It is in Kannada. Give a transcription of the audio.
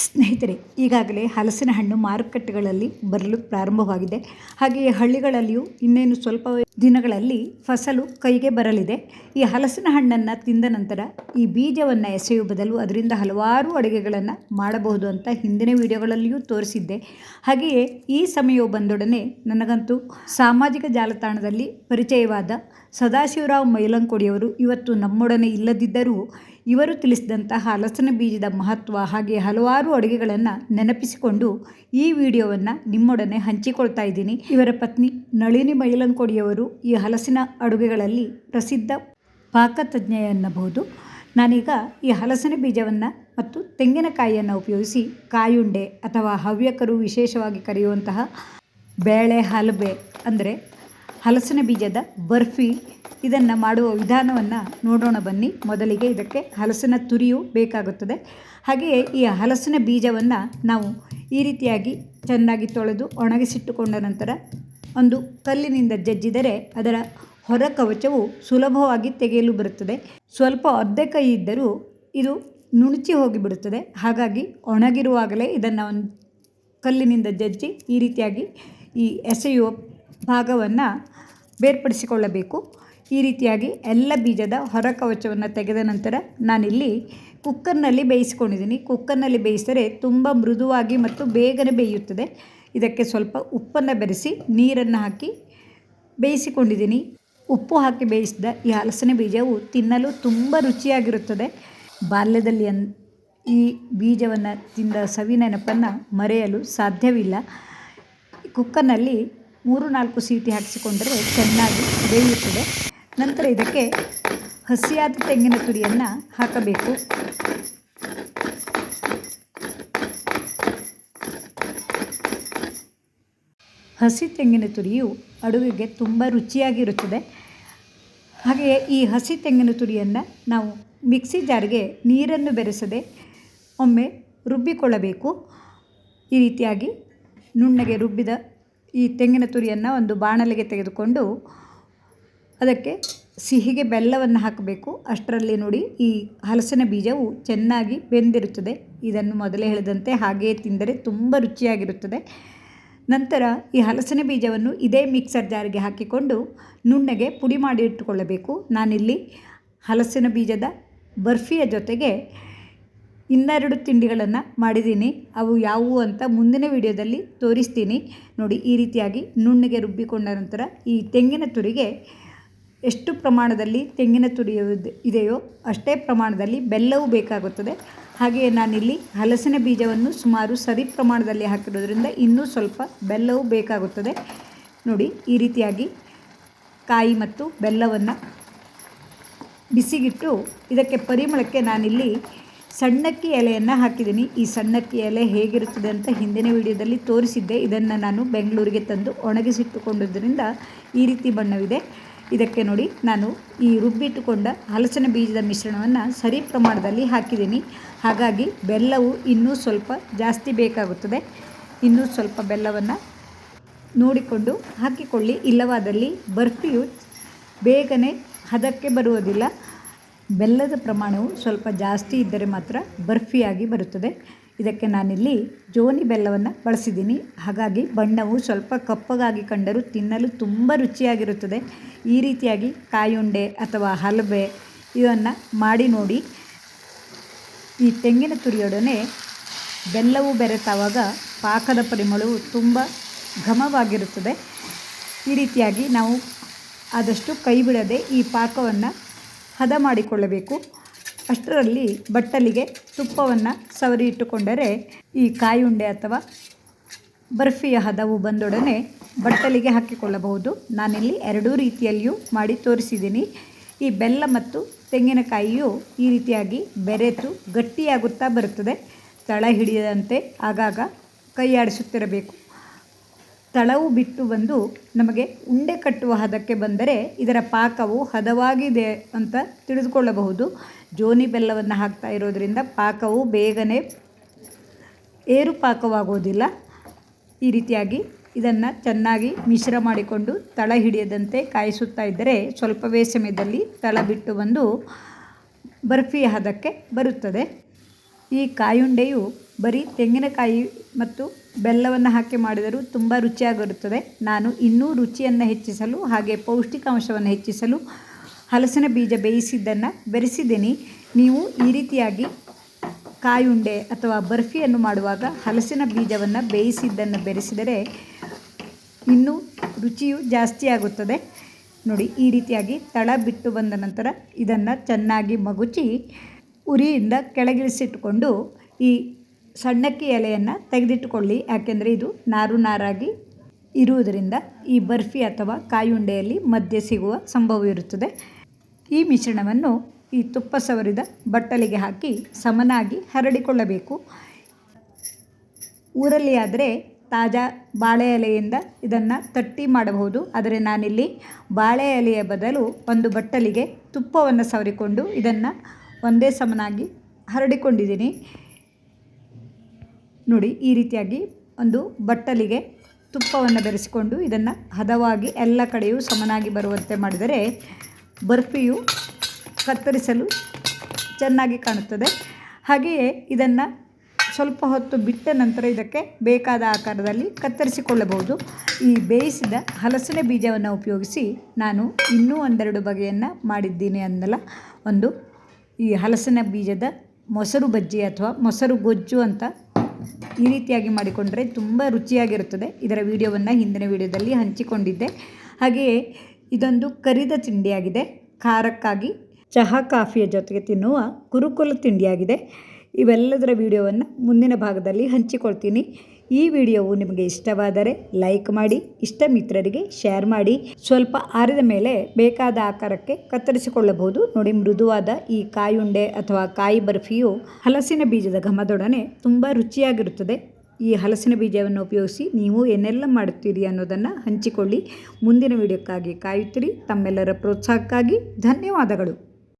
ಸ್ನೇಹಿತರೆ, ಈಗಾಗಲೇ ಹಲಸಿನ ಹಣ್ಣು ಮಾರುಕಟ್ಟೆಗಳಲ್ಲಿ ಬರಲು ಪ್ರಾರಂಭವಾಗಿದೆ. ಹಾಗೆಯೇ ಹಳ್ಳಿಗಳಲ್ಲಿಯೂ ಇನ್ನೇನು ಸ್ವಲ್ಪ ದಿನಗಳಲ್ಲಿ ಫಸಲು ಕೈಗೆ ಬರಲಿದೆ. ಈ ಹಲಸಿನ ಹಣ್ಣನ್ನು ತಿಂದ ನಂತರ ಈ ಬೀಜವನ್ನು ಎಸೆಯುವ ಬದಲು ಅದರಿಂದ ಹಲವಾರು ಅಡುಗೆಗಳನ್ನು ಮಾಡಬಹುದು ಅಂತ ಹಿಂದಿನ ವಿಡಿಯೋಗಳಲ್ಲಿಯೂ ತೋರಿಸಿದ್ದೆ. ಹಾಗೆಯೇ ಈ ಸಮಯವು ಬಂದೊಡನೆ ನನಗಂತೂ ಸಾಮಾಜಿಕ ಜಾಲತಾಣದಲ್ಲಿ ಪರಿಚಯವಾದ ಸದಾಶಿವರಾವ್ ಮೈಲಂಕೊಡಿಯವರು ಇವತ್ತು ನಮ್ಮೊಡನೆ ಇಲ್ಲದಿದ್ದರೂ ಇವರು ತಿಳಿಸಿದಂತಹ ಹಲಸಿನ ಬೀಜದ ಮಹತ್ವ ಹಾಗೆ ಹಲವಾರು ಅಡುಗೆಗಳನ್ನು ನೆನಪಿಸಿಕೊಂಡು ಈ ವಿಡಿಯೋವನ್ನು ನಿಮ್ಮೊಡನೆ ಹಂಚಿಕೊಳ್ತಾ ಇದ್ದೀನಿ. ಇವರ ಪತ್ನಿ ನಳಿನಿ ಮೈಲಂಕೊಡಿಯವರು ಈ ಹಲಸಿನ ಅಡುಗೆಗಳಲ್ಲಿ ಪ್ರಸಿದ್ಧ ಪಾಕತಜ್ಞ ಎನ್ನಬಹುದು ನಾನೀಗ ಈ ಹಲಸಿನ ಬೀಜವನ್ನು ಮತ್ತು ತೆಂಗಿನಕಾಯಿಯನ್ನು ಉಪಯೋಗಿಸಿ ಕಾಯುಂಡೆ ಅಥವಾ ಹವ್ಯಕರು ವಿಶೇಷವಾಗಿ ಕರೆಯುವಂತಹ ಬೇಳೆ ಹಲಬೆ ಅಂದರೆ ಹಲಸಿನ ಬೀಜದ ಬರ್ಫಿ ಇದನ್ನು ಮಾಡುವ ವಿಧಾನವನ್ನು ನೋಡೋಣ ಬನ್ನಿ. ಮೊದಲಿಗೆ ಇದಕ್ಕೆ ಹಲಸಿನ ತುರಿಯು ಬೇಕಾಗುತ್ತದೆ. ಹಾಗೆಯೇ ಈ ಹಲಸಿನ ಬೀಜವನ್ನು ನಾವು ಈ ರೀತಿಯಾಗಿ ಚೆನ್ನಾಗಿ ತೊಳೆದು ಒಣಗಿಸಿಟ್ಟುಕೊಂಡ ನಂತರ ಒಂದು ಕಲ್ಲಿನಿಂದ ಜಜ್ಜಿದರೆ ಅದರ ಹೊರ ಕವಚವು ಸುಲಭವಾಗಿ ತೆಗೆಯಲು ಬರುತ್ತದೆ. ಸ್ವಲ್ಪ ಅರ್ಧ ಕೈ ಇದ್ದರೂ ಇದು ನುಣುಚಿ ಹೋಗಿಬಿಡುತ್ತದೆ. ಹಾಗಾಗಿ ಒಣಗಿರುವಾಗಲೇ ಇದನ್ನು ಒಂದು ಕಲ್ಲಿನಿಂದ ಜಜ್ಜಿ ಈ ರೀತಿಯಾಗಿ ಈ ಎಸೆಯುವ ಭಾಗವನ್ನು ಬೇರ್ಪಡಿಸಿಕೊಳ್ಳಬೇಕು. ಈ ರೀತಿಯಾಗಿ ಎಲ್ಲ ಬೀಜದ ಹೊರ ಕವಚವನ್ನು ತೆಗೆದ ನಂತರ ನಾನಿಲ್ಲಿ ಕುಕ್ಕರ್ನಲ್ಲಿ ಬೇಯಿಸ್ಕೊಂಡಿದ್ದೀನಿ. ಕುಕ್ಕರ್ನಲ್ಲಿ ಬೇಯಿಸಿದರೆ ತುಂಬ ಮೃದುವಾಗಿ ಮತ್ತು ಬೇಗನೆ ಬೇಯುತ್ತದೆ. ಇದಕ್ಕೆ ಸ್ವಲ್ಪ ಉಪ್ಪನ್ನು ಬೆರೆಸಿ ನೀರನ್ನು ಹಾಕಿ ಬೇಯಿಸಿಕೊಂಡಿದ್ದೀನಿ. ಉಪ್ಪು ಹಾಕಿ ಬೇಯಿಸಿದ ಈ ಹಲಸಿನ ಬೀಜವು ತಿನ್ನಲು ತುಂಬ ರುಚಿಯಾಗಿರುತ್ತದೆ. ಬಾಲ್ಯದಲ್ಲಿ ಅನ್ ಈ ಬೀಜವನ್ನು ತಿಂದ ಸವಿ ನೆನಪನ್ನು ಮರೆಯಲು ಸಾಧ್ಯವಿಲ್ಲ. ಕುಕ್ಕರ್ನಲ್ಲಿ ಮೂರು ನಾಲ್ಕು ಸೀಟಿ ಹಾಕಿಸಿಕೊಂಡರೆ ಚೆನ್ನಾಗಿ ಬೇಯುತ್ತದೆ. ನಂತರ ಇದಕ್ಕೆ ಹಸಿಯಾದ ತೆಂಗಿನ ತುರಿಯನ್ನು ಹಾಕಬೇಕು. ಹಸಿ ತೆಂಗಿನ ತುರಿಯು ಅಡುಗೆಗೆ ತುಂಬ ರುಚಿಯಾಗಿರುತ್ತದೆ. ಹಾಗೆಯೇ ಈ ಹಸಿ ತೆಂಗಿನ ತುರಿಯನ್ನು ನಾವು ಮಿಕ್ಸಿ ಜಾರ್ಗೆ ನೀರನ್ನು ಬೆರೆಸದೆ ಒಮ್ಮೆ ರುಬ್ಬಿಕೊಳ್ಳಬೇಕು. ಈ ರೀತಿಯಾಗಿ ನುಣ್ಣಗೆ ರುಬ್ಬಿದ ಈ ತೆಂಗಿನ ತುರಿಯನ್ನು ಒಂದು ಬಾಣಲೆಗೆ ತೆಗೆದುಕೊಂಡು ಅದಕ್ಕೆ ಸಿಹಿಗೆ ಬೆಲ್ಲವನ್ನು ಹಾಕಬೇಕು. ಅಷ್ಟರಲ್ಲಿ ನೋಡಿ ಈ ಹಲಸಿನ ಬೀಜವು ಚೆನ್ನಾಗಿ ಬೆಂದಿರುತ್ತದೆ. ಇದನ್ನು ಮೊದಲೇ ಹೇಳಿದಂತೆ ಹಾಗೆಯೇ ತಿಂದರೆ ತುಂಬ ರುಚಿಯಾಗಿರುತ್ತದೆ. ನಂತರ ಈ ಹಲಸಿನ ಬೀಜವನ್ನು ಇದೇ ಮಿಕ್ಸರ್ ಜಾರಿಗೆ ಹಾಕಿಕೊಂಡು ನುಣ್ಣಗೆ ಪುಡಿ ಮಾಡಿ ಇಟ್ಟುಕೊಳ್ಳಬೇಕು. ನಾನಿಲ್ಲಿ ಹಲಸಿನ ಬೀಜದ ಬರ್ಫಿಯ ಜೊತೆಗೆ ಇನ್ನೆರಡು ತಿಂಡಿಗಳನ್ನು ಮಾಡಿದ್ದೀನಿ. ಅವು ಯಾವುವು ಅಂತ ಮುಂದಿನ ವಿಡಿಯೋದಲ್ಲಿ ತೋರಿಸ್ತೀನಿ. ನೋಡಿ ಈ ರೀತಿಯಾಗಿ ನುಣ್ಣಗೆ ರುಬ್ಬಿಕೊಂಡ ನಂತರ ಈ ತೆಂಗಿನ ತುರಿಗೆ ಎಷ್ಟು ಪ್ರಮಾಣದಲ್ಲಿ ತೆಂಗಿನ ತುರಿ ಇದೆಯೋ ಅಷ್ಟೇ ಪ್ರಮಾಣದಲ್ಲಿ ಬೆಲ್ಲವೂ ಬೇಕಾಗುತ್ತದೆ. ಹಾಗೆಯೇ ನಾನಿಲ್ಲಿ ಹಲಸಿನ ಬೀಜವನ್ನು ಸುಮಾರು ಸರಿ ಪ್ರಮಾಣದಲ್ಲಿ ಹಾಕಿರೋದ್ರಿಂದ ಇನ್ನೂ ಸ್ವಲ್ಪ ಬೆಲ್ಲವೂ ಬೇಕಾಗುತ್ತದೆ. ನೋಡಿ, ಈ ರೀತಿಯಾಗಿ ಕಾಯಿ ಮತ್ತು ಬೆಲ್ಲವನ್ನು ಬಿಸಿಗಿಟ್ಟು ಇದಕ್ಕೆ ಪರಿಮಳಕ್ಕೆ ನಾನಿಲ್ಲಿ ಸಣ್ಣಕ್ಕಿ ಎಲೆಯನ್ನು ಹಾಕಿದ್ದೀನಿ. ಈ ಸಣ್ಣಕ್ಕಿ ಎಲೆ ಹೇಗಿರುತ್ತದೆ ಅಂತ ಹಿಂದಿನ ವಿಡಿಯೋದಲ್ಲಿ ತೋರಿಸಿದ್ದೆ. ಇದನ್ನು ನಾನು ಬೆಂಗಳೂರಿಗೆ ತಂದು ಒಣಗಿಸಿಟ್ಟುಕೊಂಡಿದ್ದರಿಂದ ಈ ರೀತಿ ಬಣ್ಣವಿದೆ. ಇದಕ್ಕೆ ನೋಡಿ ನಾನು ಈ ರುಬ್ಬಿಟ್ಟುಕೊಂಡ ಹಲಸಿನ ಬೀಜದ ಮಿಶ್ರಣವನ್ನು ಸರಿ ಪ್ರಮಾಣದಲ್ಲಿ ಹಾಕಿದ್ದೀನಿ. ಹಾಗಾಗಿ ಬೆಲ್ಲವು ಇನ್ನೂ ಸ್ವಲ್ಪ ಜಾಸ್ತಿ ಬೇಕಾಗುತ್ತದೆ. ಇನ್ನೂ ಸ್ವಲ್ಪ ಬೆಲ್ಲವನ್ನು ನೋಡಿಕೊಂಡು ಹಾಕಿಕೊಳ್ಳಿ. ಇಲ್ಲವಾದಲ್ಲಿ ಬರ್ಫಿಯು ಬೇಗನೆ ಹದಕ್ಕೆ ಬರುವುದಿಲ್ಲ. ಬೆಲ್ಲದ ಪ್ರಮಾಣವು ಸ್ವಲ್ಪ ಜಾಸ್ತಿ ಇದ್ದರೆ ಮಾತ್ರ ಬರ್ಫಿಯಾಗಿ ಬರುತ್ತದೆ. ಇದಕ್ಕೆ ನಾನಿಲ್ಲಿ ಜೋನಿ ಬೆಲ್ಲವನ್ನು ಬಳಸಿದ್ದೀನಿ. ಹಾಗಾಗಿ ಬಣ್ಣವು ಸ್ವಲ್ಪ ಕಪ್ಪಗಾಗಿ ಕಂಡರೂ ತಿನ್ನಲು ತುಂಬ ರುಚಿಯಾಗಿರುತ್ತದೆ. ಈ ರೀತಿಯಾಗಿ ಕಾಯುಂಡೆ ಅಥವಾ ಹಲಬೆ ಇವನ್ನು ಮಾಡಿ ನೋಡಿ. ಈ ತೆಂಗಿನ ತುರಿಯೊಡನೆ ಬೆಲ್ಲವು ಬೆರೆತಾವಾಗ ಪಾಕದ ಪರಿಮಳವು ತುಂಬ ಘಮವಾಗಿರುತ್ತದೆ. ಈ ರೀತಿಯಾಗಿ ನಾವು ಆದಷ್ಟು ಕೈ ಬಿಡದೆ ಈ ಪಾಕವನ್ನು ಹದ ಮಾಡಿಕೊಳ್ಳಬೇಕು. ಅಷ್ಟರಲ್ಲಿ ಬಟ್ಟಲಿಗೆ ತುಪ್ಪವನ್ನು ಸವರಿ ಇಟ್ಟುಕೊಂಡರೆ ಈ ಕಾಯುಂಡೆ ಅಥವಾ ಬರ್ಫಿಯ ಹದವು ಬಂದೊಡನೆ ಬಟ್ಟಲಿಗೆ ಹಾಕಿಕೊಳ್ಳಬಹುದು. ನಾನಿಲ್ಲಿ ಎರಡೂ ರೀತಿಯಲ್ಲಿಯೂ ಮಾಡಿ ತೋರಿಸಿದ್ದೀನಿ. ಈ ಬೆಲ್ಲ ಮತ್ತು ತೆಂಗಿನಕಾಯಿಯು ಈ ರೀತಿಯಾಗಿ ಬೆರೆತು ಗಟ್ಟಿಯಾಗುತ್ತಾ ಬರುತ್ತದೆ. ತಳ ಹಿಡಿಯದಂತೆ ಆಗಾಗ ಕೈಯಾಡಿಸುತ್ತಿರಬೇಕು. ತಳವು ಬಿಟ್ಟು ಬಂದು ನಮಗೆ ಉಂಡೆ ಕಟ್ಟುವ ಹದಕ್ಕೆ ಬಂದರೆ ಇದರ ಪಾಕವು ಹದವಾಗಿದೆ ಅಂತ ತಿಳಿದುಕೊಳ್ಳಬಹುದು. ಜೋನಿ ಬೆಲ್ಲವನ್ನು ಹಾಕ್ತಾ ಇರೋದರಿಂದ ಪಾಕವು ಬೇಗನೆ ಏರು ಪಾಕವಾಗೋದಿಲ್ಲ ಈ ರೀತಿಯಾಗಿ ಇದನ್ನು ಚೆನ್ನಾಗಿ ಮಿಶ್ರ ಮಾಡಿಕೊಂಡು ತಳ ಹಿಡಿಯದಂತೆ ಕಾಯಿಸುತ್ತಾ ಇದ್ದರೆ ಸ್ವಲ್ಪವೇ ಸಮಯದಲ್ಲಿ ತಳ ಬಿಟ್ಟು ಬಂದು ಬರ್ಫಿ ಹದಕ್ಕೆ ಬರುತ್ತದೆ. ಈ ಕಾಯುಂಡೆಯು ಬರೀ ತೆಂಗಿನಕಾಯಿ ಮತ್ತು ಬೆಲ್ಲವನ್ನು ಹಾಕಿ ಮಾಡಿದರೂ ತುಂಬ ರುಚಿಯಾಗಿರುತ್ತದೆ ನಾನು ಇನ್ನೂ ರುಚಿಯನ್ನು ಹೆಚ್ಚಿಸಲು ಹಾಗೆ ಪೌಷ್ಟಿಕಾಂಶವನ್ನು ಹೆಚ್ಚಿಸಲು ಹಲಸಿನ ಬೀಜ ಬೇಯಿಸಿದ್ದನ್ನು ಬೆರೆಸಿದ್ದೀನಿ. ನೀವು ಈ ರೀತಿಯಾಗಿ ಕಾಯುಂಡೆ ಅಥವಾ ಬರ್ಫಿಯನ್ನು ಮಾಡುವಾಗ ಹಲಸಿನ ಬೀಜವನ್ನು ಬೇಯಿಸಿದ್ದನ್ನು ಬೆರೆಸಿದರೆ ಇನ್ನೂ ರುಚಿಯು ಜಾಸ್ತಿ ಆಗುತ್ತದೆ. ನೋಡಿ, ಈ ರೀತಿಯಾಗಿ ತಳ ಬಿಟ್ಟು ಬಂದ ನಂತರ ಇದನ್ನು ಚೆನ್ನಾಗಿ ಮಗುಚಿ ಉರಿಯಿಂದ ಕೆಳಗಿಳಿಸಿಟ್ಟುಕೊಂಡು ಈ ಸಣ್ಣಕ್ಕಿ ಎಲೆಯನ್ನು ತೆಗೆದಿಟ್ಟುಕೊಳ್ಳಿ. ಯಾಕೆಂದರೆ ಇದು ನಾರು ನಾರಾಗಿ ಇರುವುದರಿಂದ ಈ ಬರ್ಫಿ ಅಥವಾ ಕಾಯುಂಡೆಯಲ್ಲಿ ಮಧ್ಯೆ ಸಿಗುವ ಸಂಭವವಿರುತ್ತದೆ. ಈ ಮಿಶ್ರಣವನ್ನು ಈ ತುಪ್ಪ ಸವರಿದ ಬಟ್ಟಲಿಗೆ ಹಾಕಿ ಸಮನಾಗಿ ಹರಡಿಕೊಳ್ಳಬೇಕು. ಊರಲ್ಲಿ ಆದರೆ ತಾಜಾ ಬಾಳೆ ಎಲೆಯಿಂದ ಇದನ್ನು ತಟ್ಟಿ ಮಾಡಬಹುದು. ಆದರೆ ನಾನಿಲ್ಲಿ ಬಾಳೆ ಎಲೆಯ ಬದಲು ಒಂದು ಬಟ್ಟಲಿಗೆ ತುಪ್ಪವನ್ನು ಸವರಿಕೊಂಡು ಇದನ್ನು ಒಂದೇ ಸಮನಾಗಿ ಹರಡಿಕೊಂಡಿದ್ದೀನಿ. ನೋಡಿ, ಈ ರೀತಿಯಾಗಿ ಒಂದು ಬಟ್ಟಲಿಗೆ ತುಪ್ಪವನ್ನು ಬೆರೆಸಿಕೊಂಡು ಇದನ್ನು ಹದವಾಗಿ ಎಲ್ಲ ಕಡೆಯೂ ಸಮನಾಗಿ ಬರುವಂತೆ ಮಾಡಿದರೆ ಬರ್ಫಿಯು ಕತ್ತರಿಸಲು ಚೆನ್ನಾಗಿ ಕಾಣುತ್ತದೆ. ಹಾಗೆಯೇ ಇದನ್ನು ಸ್ವಲ್ಪ ಹೊತ್ತು ಬಿಟ್ಟ ನಂತರ ಇದಕ್ಕೆ ಬೇಕಾದ ಆಕಾರದಲ್ಲಿ ಕತ್ತರಿಸಿಕೊಳ್ಳಬಹುದು. ಈ ಬೇಯಿಸಿದ ಹಲಸಿನ ಬೀಜವನ್ನು ಉಪಯೋಗಿಸಿ ನಾನು ಇನ್ನೂ ಒಂದೆರಡು ಬಗೆಯನ್ನು ಮಾಡಿದ್ದೀನಿ ಅಂದಲ್ಲ ಒಂದು ಈ ಹಲಸಿನ ಬೀಜದ ಮೊಸರು ಬಜ್ಜಿ ಅಥವಾ ಮೊಸರು ಗೊಜ್ಜು ಅಂತ ಈ ರೀತಿಯಾಗಿ ಮಾಡಿಕೊಂಡರೆ ತುಂಬ ರುಚಿಯಾಗಿರುತ್ತದೆ. ಇದರ ವಿಡಿಯೋವನ್ನು ಹಿಂದಿನ ವಿಡಿಯೋದಲ್ಲಿ ಹಂಚಿಕೊಂಡಿದ್ದೆ. ಹಾಗೆಯೇ ಇದೊಂದು ಕರಿದ ತಿಂಡಿಯಾಗಿದೆ. ಖಾರಕ್ಕಾಗಿ ಚಹಾ, ಕಾಫಿಯ ಜೊತೆಗೆ ತಿನ್ನುವ ಕುರುಕುಲ ತಿಂಡಿಯಾಗಿದೆ. ಇವೆಲ್ಲದರ ವಿಡಿಯೋವನ್ನು ಮುಂದಿನ ಭಾಗದಲ್ಲಿ ಹಂಚಿಕೊಳ್ತೀನಿ. ಈ ವಿಡಿಯೋವು ನಿಮಗೆ ಇಷ್ಟವಾದರೆ ಲೈಕ್ ಮಾಡಿ ಇಷ್ಟ ಮಿತ್ರರಿಗೆ ಶೇರ್ ಮಾಡಿ. ಸ್ವಲ್ಪ ಆರಿದ ಮೇಲೆ ಬೇಕಾದ ಆಕಾರಕ್ಕೆ ಕತ್ತರಿಸಿಕೊಳ್ಳಬಹುದು. ನೋಡಿ, ಮೃದುವಾದ ಈ ಕಾಯುಂಡೆ ಅಥವಾ ಕಾಯಿ ಬರ್ಫಿಯು ಹಲಸಿನ ಬೀಜದ ಘಮದೊಡನೆ ತುಂಬ ರುಚಿಯಾಗಿರುತ್ತದೆ. ಈ ಹಲಸಿನ ಬೀಜವನ್ನು ಉಪಯೋಗಿಸಿ ನೀವು ಏನೆಲ್ಲ ಮಾಡುತ್ತೀರಿ ಅನ್ನೋದನ್ನು ಹಂಚಿಕೊಳ್ಳಿ. ಮುಂದಿನ ವಿಡಿಯೋಕ್ಕಾಗಿ ಕಾಯುತ್ತಿರಿ. ತಮ್ಮೆಲ್ಲರ ಪ್ರೋತ್ಸಾಹಕ್ಕಾಗಿ ಧನ್ಯವಾದಗಳು.